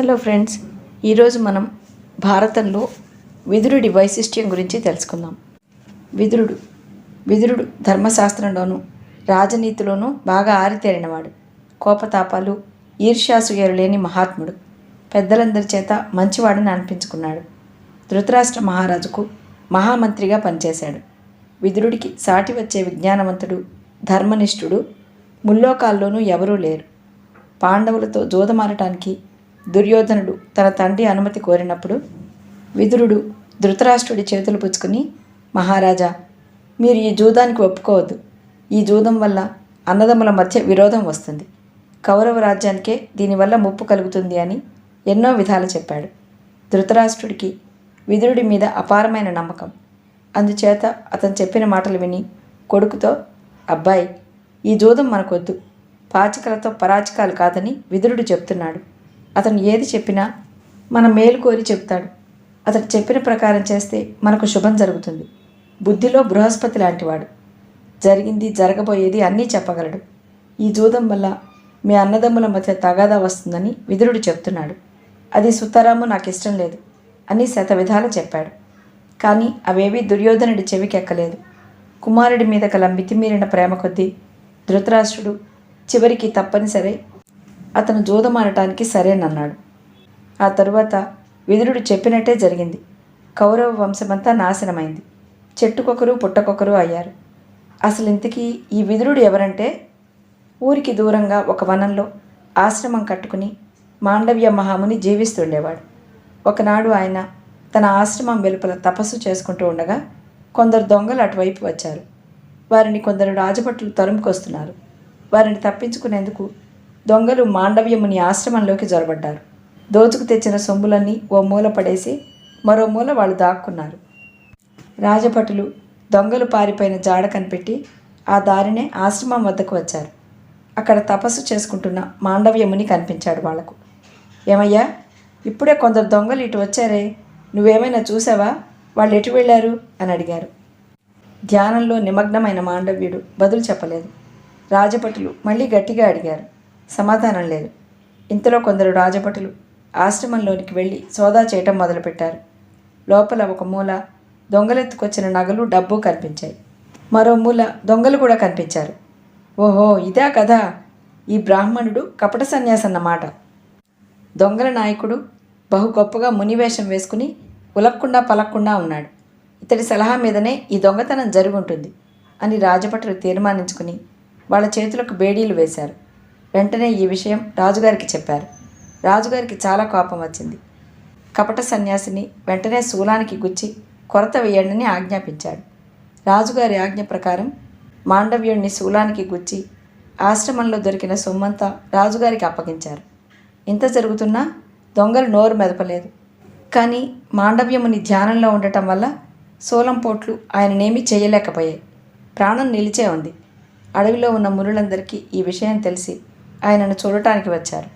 Hello friends ఈరోజు మనం భారతంలో విదురుడి వైశిష్ట్యం గురించి తెలుసుకుందాం. విదురుడు విదురుడు ధర్మశాస్త్రంలోనూ రాజనీతిలోనూ బాగా ఆరితేరినవాడు. కోపతాపాలు ఈర్ష్యాసూయలు లేని మహాత్ముడు. పెద్దలందరి చేత మంచివాడని అనిపించుకున్నాడు. ధృతరాష్ట్ర మహారాజుకు మహామంత్రిగా పనిచేశాడు. విదురుడికి సాటి వచ్చే విజ్ఞానవంతుడు ధర్మనిష్ఠుడు ముల్లోకాల్లోనూ ఎవరూ లేరు. పాండవులతో జోదమారటానికి దుర్యోధనుడు తన తండ్రి అనుమతి కోరినప్పుడు విదురుడు ధృతరాష్ట్రుడి చేతులు పుచ్చుకుని మహారాజా మీరు ఈ జూదానికి ఒప్పుకోవద్దు. ఈ జూదం వల్ల అన్నదమ్ముల మధ్య విరోధం వస్తుంది. కౌరవ రాజ్యానికే దీనివల్ల ముప్పు కలుగుతుంది అని ఎన్నో విధాలు చెప్పాడు. ధృతరాష్ట్రుడికి విదురుడి మీద అపారమైన నమ్మకం. అందుచేత అతను చెప్పిన మాటలు విని కొడుకుతో అబ్బాయి ఈ జూదం మనకొద్దు. పాచికలతో పరాచికాలు కాదని విదురుడు చెప్తున్నాడు. అతను ఏది చెప్పినా మన మేలు కోరి చెప్తాడు. అతడు చెప్పిన ప్రకారం చేస్తే మనకు శుభం జరుగుతుంది. బుద్ధిలో బృహస్పతి లాంటివాడు. జరిగింది జరగబోయేది అన్నీ చెప్పగలడు. ఈ జూదం వల్ల మీ అన్నదమ్ముల మధ్య తగాదా వస్తుందని విదురుడు చెప్తున్నాడు. అది సుతారాము నాకు ఇష్టం లేదు అని శతవిధాలు చెప్పాడు. కానీ అవేవీ దుర్యోధనుడి చెవికెక్కలేదు కుమారుడి మీద గల మితిమీరిన ప్రేమ కొద్దీ ధృతరాష్ట్రుడు చివరికి తప్పనిసరి అతను జూదమానటానికి సరేనన్నాడు. ఆ తరువాత విదురుడు చెప్పినట్టే జరిగింది. కౌరవ వంశమంతా నాశనమైంది. చెట్టుకొకరు పుట్టకొకరు అయ్యారు. అసలు ఇంతకీ ఈ విదురుడు ఎవరంటే? ఊరికి దూరంగా ఒక వనంలో ఆశ్రమం కట్టుకుని మాండవ్య మహాముని జీవిస్తుండేవాడు. ఒకనాడు ఆయన తన ఆశ్రమం వెలుపల తపస్సు చేసుకుంటూ ఉండగా కొందరు దొంగలు అటువైపు వచ్చారు. వారిని కొందరు రాజభటులు తరుముకొస్తున్నారు. వారిని తప్పించుకునేందుకు దొంగలు మాండవ్యముని ఆశ్రమంలోకి జొరబడ్డారు. దోచుకు తెచ్చిన సొమ్ములన్నీ ఓ మూల పడేసి మరో మూల వాళ్ళు దాక్కున్నారు. రాజభటులు దొంగలు పారిపోయిన జాడ కనిపెట్టి ఆ దారినే ఆశ్రమం వద్దకు వచ్చారు. అక్కడ తపస్సు చేసుకుంటున్న మాండవ్యముని కనిపించాడు వాళ్ళకు. ఏమయ్యా ఇప్పుడే కొందరు దొంగలు ఇటు వచ్చారే నువ్వేమైనా చూసావా? వాళ్ళు ఎటు వెళ్ళారు? అని అడిగారు. ధ్యానంలో నిమగ్నమైన మాండవ్యుడు బదులు చెప్పలేదు. రాజభటులు మళ్ళీ గట్టిగా అడిగారు. సమాధానం లేదు. ఇంతలో కొందరు రాజభటులు ఆశ్రమంలోనికి వెళ్ళి సోదా చేయటం మొదలుపెట్టారు. లోపల ఒక మూల దొంగలెత్తుకొచ్చిన నగలు డబ్బు కనిపించాయి. మరో మూల దొంగలు కూడా కనిపించారు. ఓహో ఇదా కదా! ఈ బ్రాహ్మణుడు కపట సన్యాసన్నమాట. దొంగల నాయకుడు బహు గొప్పగా మునివేషం వేసుకుని ఉలక్కుండా పలక్కుండా ఉన్నాడు. ఇతడి సలహా మీదనే ఈ దొంగతనం జరుగుంటుంది అని రాజభటులు తీర్మానించుకుని వాళ్ళ చేతులకు బేడీలు వేశారు. వెంటనే ఈ విషయం రాజుగారికి చెప్పారు. రాజుగారికి చాలా కోపం వచ్చింది. కపట సన్యాసిని వెంటనే శూలానికి గుచ్చి కొరత వేయండిని ఆజ్ఞాపించాడు. రాజుగారి ఆజ్ఞ ప్రకారం మాండవ్యుణ్ణి శూలానికి గుచ్చి ఆశ్రమంలో దొరికిన సొమ్మంతా రాజుగారికి అప్పగించారు. ఇంత జరుగుతున్నా దొంగలు నోరు మెదపలేదు. కానీ మాండవ్యముని ధ్యానంలో ఉండటం వల్ల శూలం పోట్లు ఆయననేమీ చేయలేకపోయాయి. ప్రాణం నిలిచే ఉంది. అడవిలో ఉన్న మునులందరికీ ఈ విషయం తెలిసి ఆయనను చూడటానికి వచ్చారు.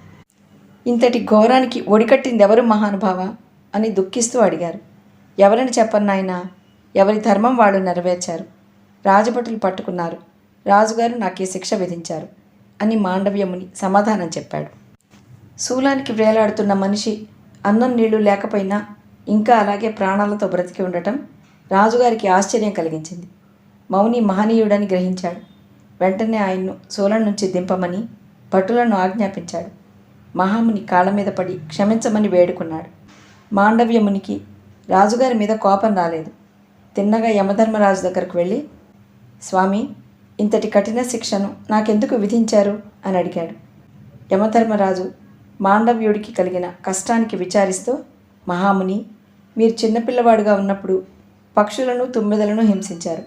ఇంతటి ఘోరానికి ఒడికట్టింది ఎవరు మహానుభావ? అని దుఃఖిస్తూ అడిగారు. ఎవరిని చెప్పన్నాయనా ఎవరి ధర్మం వాళ్ళు నెరవేర్చారు. రాజభటులు పట్టుకున్నారు. రాజుగారు నాకే శిక్ష విధించారు అని మాండవ్యముని సమాధానం చెప్పాడు. శూలానికి వేలాడుతున్న మనిషి అన్నం నీళ్ళు లేకపోయినా ఇంకా అలాగే ప్రాణాలతో బ్రతికి ఉండటం రాజుగారికి ఆశ్చర్యం కలిగించింది. మౌని మహనీయుడని గ్రహించాడు. వెంటనే ఆయన్ను శూలం నుంచి దింపమని భటులను ఆజ్ఞాపించాడు. మహాముని కాళ్ళ మీద పడి క్షమించమని వేడుకున్నాడు. మాండవ్యమునికి రాజుగారి మీద కోపం రాలేదు. తిన్నగా యమధర్మరాజు దగ్గరకు వెళ్ళి స్వామి ఇంతటి కఠిన శిక్షను నాకెందుకు విధించారు? అని అడిగాడు. యమధర్మరాజు మాండవ్యుడికి కలిగిన కష్టానికి విచారిస్తూ మహాముని మీరు చిన్నపిల్లవాడుగా ఉన్నప్పుడు పక్షులను తుమ్మెదలను హింసించారు.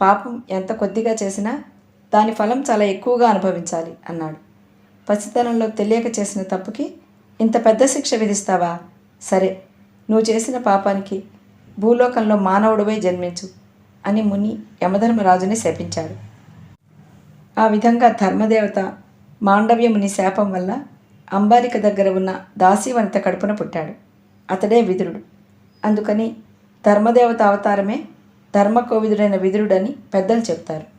పాపం ఎంత కొద్దిగా చేసినా దాని ఫలం చాలా ఎక్కువగా అనుభవించాలి అన్నాడు. పసితనంలో తెలియక చేసిన తప్పుకి ఇంత పెద్ద శిక్ష విధిస్తావా? సరే నువ్వు చేసిన పాపానికి భూలోకంలో మానవుడివై జన్మించు అని ముని యమధర్మరాజుని శపించాడు. ఆ విధంగా ధర్మదేవత మాండవ్యముని శాపం వల్ల అంబాలిక దగ్గర ఉన్న దాసీవనిత కడుపున పుట్టాడు. అతడే విదురుడు. అందుకని ధర్మదేవత అవతారమే ధర్మకోవిదుడైన విదురుడని పెద్దలు చెప్తారు.